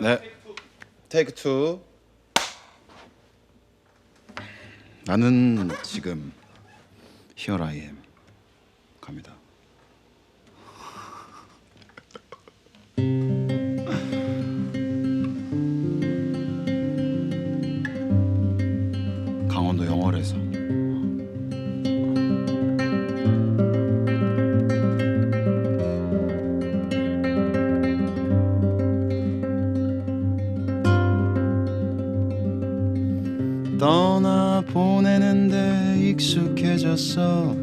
네. 테이크 투. 나는 지금 am 갑니다. 떠나 보내는데 익숙해졌어.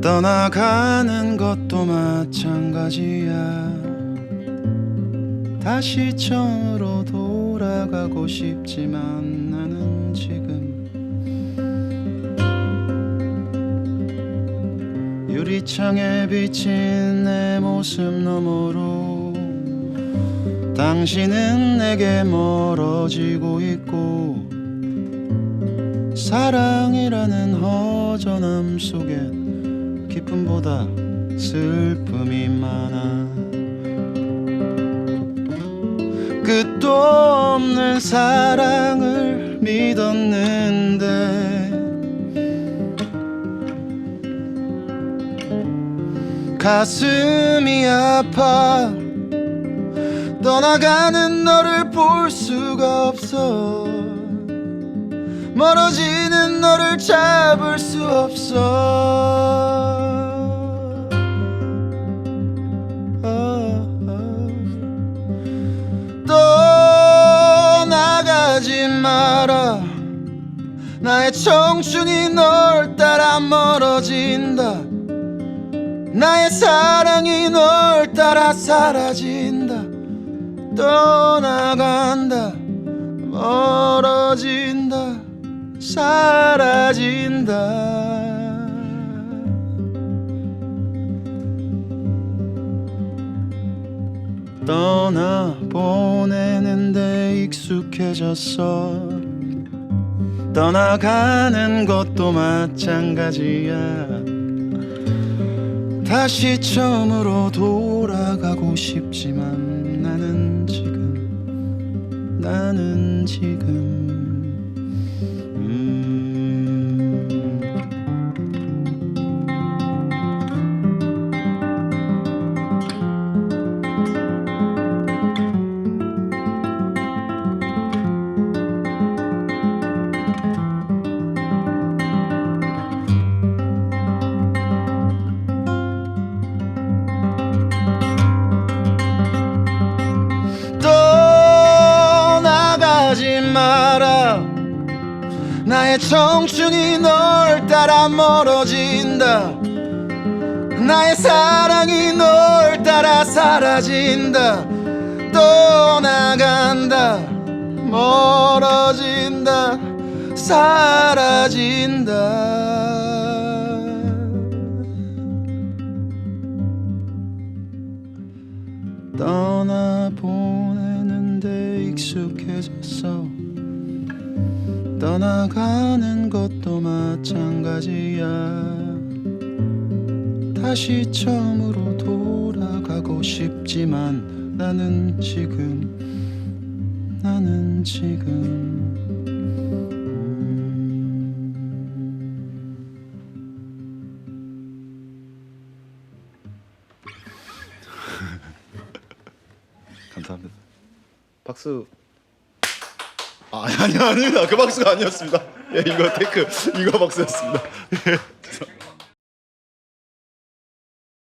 떠나가는 것도 마찬가지야. 다시 처음으로 돌아가고 싶지만 나는 지금 유리창에 비친 내 모습 너머로 당신은 내게 멀어지고 있고 사랑이라는 허전함 속엔 기쁨보다 슬픔이 많아. 끝도 없는 사랑을 믿었는데 가슴이 아파 떠나가는 너를 볼 수가 없어. 멀어지는 너를 잡을 수 없어. 어, 어. 떠나가지 마라. 나의 청춘이 널 따라 멀어진다. 나의 사랑이 널 따라 사라진다 떠나간다. 멀어진다. 사라진다. 떠나 보내는데 익숙해졌어. 떠나가는 것도 마찬가지야. 다시 처음으로 돌아가고 싶지만 나는 지금 나는 지금 청춘이 널 따라 멀어진다. 나의 사랑이 널 따라 사라진다. 떠나간다. 멀어진다. 사라진다. 떠나 보내는데 익숙해졌어 떠나가는 것도 마찬가지야 다시 처음으로 돌아가고 싶지만 나는 지금 나는 지금 음. 감사합니다. 박수. 아, 아니 아닙니다. 그 박수가 아니었습니다. 예, 이거 테이크 이거 박수였습니다. 예.